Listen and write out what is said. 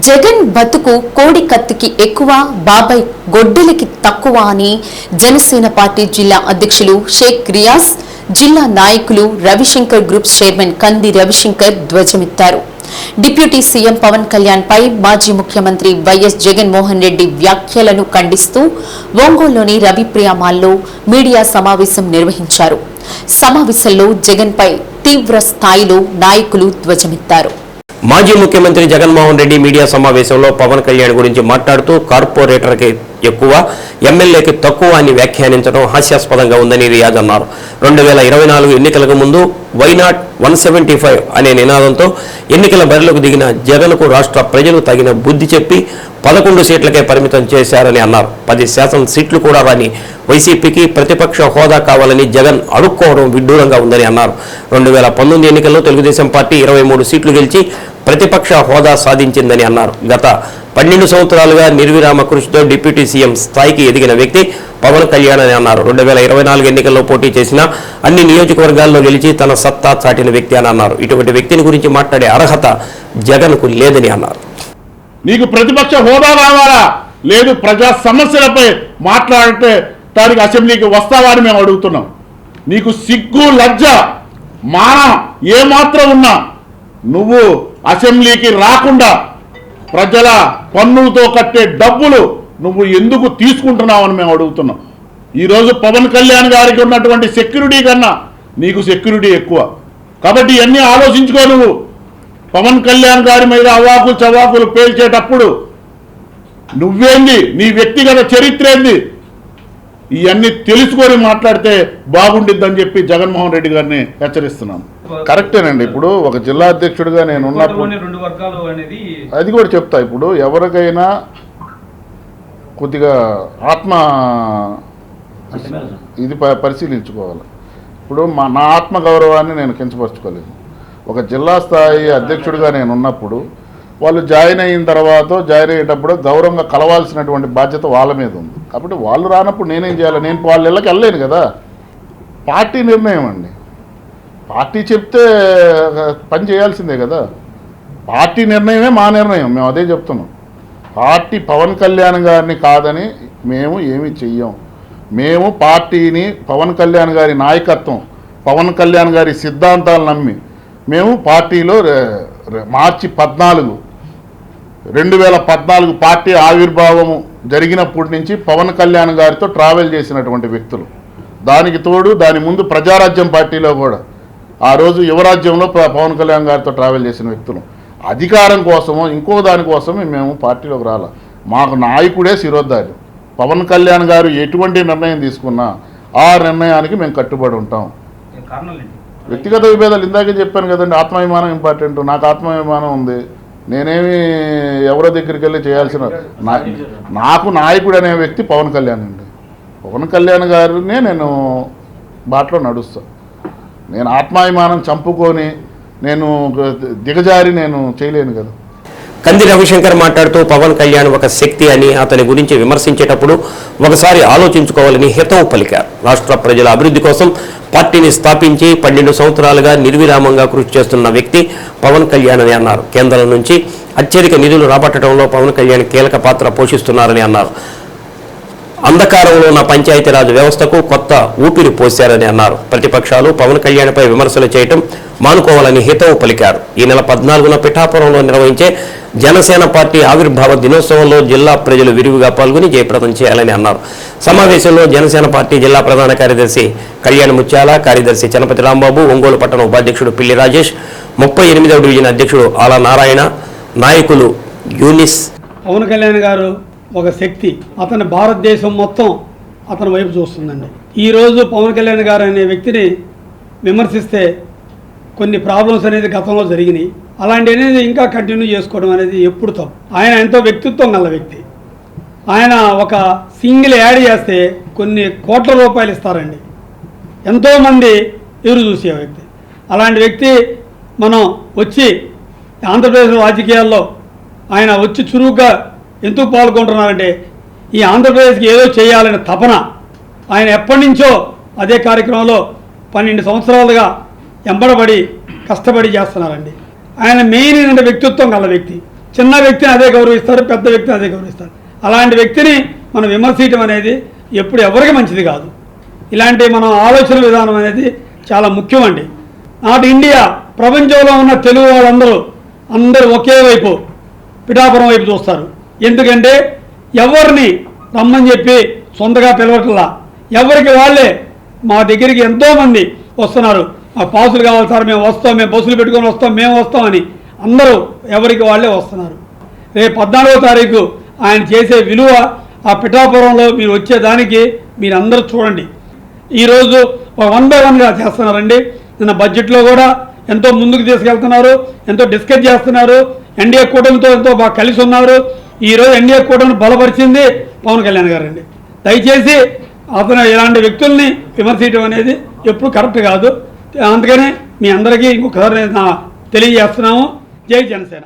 జగన్ బతుకు కోడి కత్తికి ఎక్కువ బాబాయ్ గొడ్డలికి తక్కువ అని జనసేన పార్టీ జిల్లా అధ్యక్షులు షేక్ రియాజ్ జిల్లా నాయకులు రవిశంకర్ గ్రూప్ చైర్మన్ కంది రవిశంకర్ ధ్వజమెత్తారు. డిప్యూటీ సీఎం పవన్ కళ్యాణ్ పై మాజీ ముఖ్యమంత్రి వైఎస్ జగన్మోహన్ రెడ్డి వ్యాఖ్యలను ఖండిస్తూ ఒంగోలులోని రవిప్రియ మాల్లో మీడియా సమావేశం నిర్వహించారు. సమావేశంలో జగన్పై తీవ్ర స్థాయిలో నాయకులు ధ్వజమెత్తారు. మాజీ ముఖ్యమంత్రి జగన్మోహన్ రెడ్డి మీడియా సమావేశంలో పవన్ కళ్యాణ్ గురించి మాట్లాడుతూ కార్పొరేటర్కి ఎక్కువ ఎమ్మెల్యేకి తక్కువ అని వ్యాఖ్యానించడం హాస్యాస్పదంగా ఉందని రియాజ్ అన్నారు. రెండు వేల ఇరవై నాలుగు ఎన్నికలకు ముందు వైనాట్ వన్ సెవెంటీ ఫైవ్ అనే నినాదంతో ఎన్నికల బరిలోకి దిగిన జగన్కు రాష్ట్ర ప్రజలు తగిన బుద్ధి చెప్పి పదకొండు సీట్లకే పరిమితం చేశారని అన్నారు. పది శాతం సీట్లు కూడా రాని వైసీపీకి ప్రతిపక్ష హోదా కావాలని జగన్ అడుక్కోవడం విడ్డూరంగా ఉందని అన్నారు. రెండు వేల పంతొమ్మిది ఎన్నికల్లో తెలుగుదేశం పార్టీ ఇరవై మూడు సీట్లు గెలిచి ప్రతిపక్ష హోదా సాధించిందని అన్నారు. గత పన్నెండు సంవత్సరాలుగా నిర్విరామ కృషితో డిప్యూటీ సీఎం స్థాయికి ఎదిగిన వ్యక్తి పవన్ కళ్యాణ్ అని అన్నారు. రెండు వేల ఇరవై నాలుగు ఎన్నికల్లో పోటీ చేసిన అన్ని నియోజకవర్గాల్లో గెలిచి తన సత్తా చాటిన వ్యక్తి అని అన్నారు. ఇటువంటి వ్యక్తిని గురించి మాట్లాడే అర్హత జగన్కు లేదని అన్నారు. నీకు ప్రతిపక్ష హోదా కావాలా లేదు ప్రజా సమస్యలపై మాట్లాడితే దానికి అసెంబ్లీకి వస్తావా మేము అడుగుతున్నాం. నీకు సిగ్గు లజ్జ మానం ఏమాత్రం ఉన్నా నువ్వు అసెంబ్లీకి రాకుండా ప్రజల పన్నులతో కట్టే డబ్బులు నువ్వు ఎందుకు తీసుకుంటున్నావు అని మేము అడుగుతున్నాం. ఈరోజు పవన్ కళ్యాణ్ గారికి ఉన్నటువంటి సెక్యూరిటీ కన్నా నీకు సెక్యూరిటీ ఎక్కువ. కాబట్టి ఇవన్నీ ఆలోచించుకో నువ్వు. పవన్ కళ్యాణ్ గారి మీద అవాకులు చవాకులు పేల్చేటప్పుడు నువ్వేంది? నీ వ్యక్తిగత చరిత్ర ఏంది? ఇవన్నీ తెలుసుకొని మాట్లాడితే బాగుండిద్దని చెప్పి జగన్మోహన్ రెడ్డి గారిని హెచ్చరిస్తున్నాను. కరెక్టేనండి. ఇప్పుడు ఒక జిల్లా అధ్యక్షుడిగా నేను ఉన్నప్పుడు అది కూడా చెప్తా. ఇప్పుడు ఎవరికైనా కొద్దిగా ఆత్మ ఇది పరిశీలించుకోవాలి. ఇప్పుడు మా నా ఆత్మ గౌరవాన్ని నేను కించపరచుకోలేదు. ఒక జిల్లా స్థాయి అధ్యక్షుడిగా నేను ఉన్నప్పుడు వాళ్ళు జాయిన్ అయిన తర్వాత జాయిన్ అయ్యేటప్పుడు గౌరవంగా కలవాల్సినటువంటి బాధ్యత వాళ్ళ మీద ఉంది. కాబట్టి వాళ్ళు రానప్పుడు నేనేం చేయాలి? నేను వాళ్ళ ఇళ్ళకి వెళ్ళలేను కదా. పార్టీ నిర్ణయం అండి. పార్టీ చెప్తే పని చేయాల్సిందే కదా. పార్టీ నిర్ణయమే మా నిర్ణయం మేము అదే చెప్తున్నాం. పార్టీ పవన్ కళ్యాణ్ గారిని కాదని మేము ఏమి చెయ్యం. మేము పార్టీని పవన్ కళ్యాణ్ గారి నాయకత్వం పవన్ కళ్యాణ్ గారి సిద్ధాంతాలు నమ్మి మేము పార్టీలో మార్చి పద్నాలుగు రెండు వేల పద్నాలుగు పార్టీ ఆవిర్భావము జరిగినప్పటి నుంచి పవన్ కళ్యాణ్ గారితో ట్రావెల్ చేసినటువంటి వ్యక్తులు. దానికి తోడు దాని ముందు ప్రజారాజ్యం పార్టీలో కూడా. ఆ రోజు యువరాజ్యంలో పవన్ కళ్యాణ్ గారితో ట్రావెల్ చేసిన వ్యక్తులు. అధికారం కోసమో ఇంకో దానికోసమే మేము పార్టీలోకి రాల. మాకు నాయకుడే శిరోద్ధారి పవన్ కళ్యాణ్ గారు ఎటువంటి నిర్ణయం తీసుకున్నా ఆ నిర్ణయానికి మేము కట్టుబడి ఉంటాం. వ్యక్తిగత విభేదాలు ఇందాకే చెప్పాను కదండి ఆత్మాభిమానం ఇంపార్టెంట్. నాకు ఆత్మాభిమానం ఉంది. నేనేమి ఎవరో దగ్గరికి వెళ్ళి చేయాల్సిన నాకు నాయకుడు అనే వ్యక్తి పవన్ కళ్యాణ్ అండి. పవన్ కళ్యాణ్ గారినే నేను బాటలో నడుస్తా. నేను ఆత్మాభిమానం చంపుకొని నేను దిగజారి నేను చేయలేను కదా. కంది రవిశంకర్ మాట్లాడుతూ పవన్ కళ్యాణ్ ఒక శక్తి అని అతని గురించి విమర్శించేటప్పుడు ఒకసారి ఆలోచించుకోవాలని హితవు పలికారు. రాష్ట్ర ప్రజల అభివృద్ధి కోసం పార్టీని స్థాపించి పన్నెండు సంవత్సరాలుగా నిర్విరామంగా కృషి చేస్తున్న వ్యక్తి పవన్ కళ్యాణ్ అని అన్నారు. కేంద్రం నుంచి అత్యధిక నిధులు రాబట్టడంలో పవన్ కళ్యాణ్ కీలక పాత్ర పోషిస్తున్నారని అన్నారు. అంధకారంలో ఉన్న పంచాయతీరాజ్ వ్యవస్థకు కొత్త ఊపిరి పోశారని అన్నారు. ప్రతిపక్షాలు పవన్ కళ్యాణ్పై విమర్శలు చేయటం మానుకోవాలని హితవు పలికారు. ఈ నెల పద్నాలుగున పిఠాపురంలో నిర్వహించే జనసేన పార్టీ ఆవిర్భావ దినోత్సవంలో జిల్లా ప్రజలు విరివిగా పాల్గొని జయప్రదం చేయాలని అన్నారు. సమావేశంలో జనసేన పార్టీ జిల్లా ప్రధాన కార్యదర్శి కళ్యాణ్ ముత్యాల కార్యదర్శి చనపతి రాంబాబు ఒంగోలు పట్టణ ఉపాధ్యక్షుడు పిల్లి రాజేష్ ముప్పై ఎనిమిదవ డివిజన్ అధ్యక్షుడు ఆలా నారాయణ నాయకులు యూనిస్ పవన్ కళ్యాణ్ గారు ఒక శక్తి. అతని భారతదేశం మొత్తం అతని వైపు చూస్తుందండి. ఈరోజు పవన్ కళ్యాణ్ గారు అనే వ్యక్తిని విమర్శిస్తే కొన్ని ప్రాబ్లమ్స్ అనేది గతంలో జరిగినాయి. అలాంటి అనేది ఇంకా కంటిన్యూ చేసుకోవడం అనేది ఎప్పుడు తప్పు. ఆయన ఎంతో వ్యక్తిత్వం గల వ్యక్తి. ఆయన ఒక సింగిల్ యాడ్ చేస్తే కొన్ని కోట్ల రూపాయలు ఇస్తారండి. ఎంతోమంది ఎదురు చూసే వ్యక్తి. అలాంటి వ్యక్తి మనం వచ్చి ఆంధ్రప్రదేశ్ రాజకీయాల్లో ఆయన వచ్చి చురుగ్గా ఎందుకు పాల్గొంటున్నారంటే ఈ ఆంధ్రప్రదేశ్కి ఏదో చేయాలనే తపన ఆయన ఎప్పటి నుంచో అదే కార్యక్రమంలో పన్నెండు సంవత్సరాలుగా ఎంబడబడి కష్టపడి చేస్తున్నారండి. ఆయన మెయిన్ ఏంటంటే వ్యక్తిత్వం గల వ్యక్తి. చిన్న వ్యక్తిని అదే గౌరవిస్తారు పెద్ద వ్యక్తిని అదే గౌరవిస్తారు. అలాంటి వ్యక్తిని మనం విమర్శించడం అనేది ఎప్పుడు ఎవరికి మంచిది కాదు. ఇలాంటి మనం ఆలోచన విధానం అనేది చాలా ముఖ్యం అండి నాటి ఇండియా ప్రపంచంలో ఉన్న తెలుగు వాళ్ళందరూ అందరూ ఒకే వైపు పిఠాపురం వైపు చూస్తారు. ఎందుకంటే ఎవరిని రమ్మని చెప్పి సొంతగా పిలవట్లా. ఎవరికి వాళ్ళే మా దగ్గరికి ఎంతోమంది వస్తున్నారు. మా పాసులు కావాలి సార్ మేము వస్తాం మేము బస్సులు పెట్టుకొని వస్తాం మేము వస్తామని అందరూ ఎవరికి వాళ్ళే వస్తున్నారు. రేపు పద్నాలుగో తారీఖు ఆయన చేసే విలువ ఆ పిఠాపురంలో మీరు వచ్చేదానికి మీరు అందరూ చూడండి. ఈరోజు వన్ బై వన్గా చేస్తున్నారండి. నిన్న బడ్జెట్లో కూడా ఎంతో ముందుకు తీసుకెళ్తున్నారు ఎంతో డిస్కస్ చేస్తున్నారు. ఎన్డీఏ కూటమితో ఎంతో బాగా కలిసి ఉన్నారు. ఈరోజు ఎన్డీఏ కూటమిని బలపరిచింది పవన్ కళ్యాణ్ గారండి. దయచేసి అతను ఇలాంటి వ్యక్తుల్ని విమర్శించడం అనేది ఎప్పుడు కరెక్ట్ కాదు. అందుకని మీ అందరికీ ఇంకొకసారి నేను తెలియజేస్తున్నాము జై జనసేన.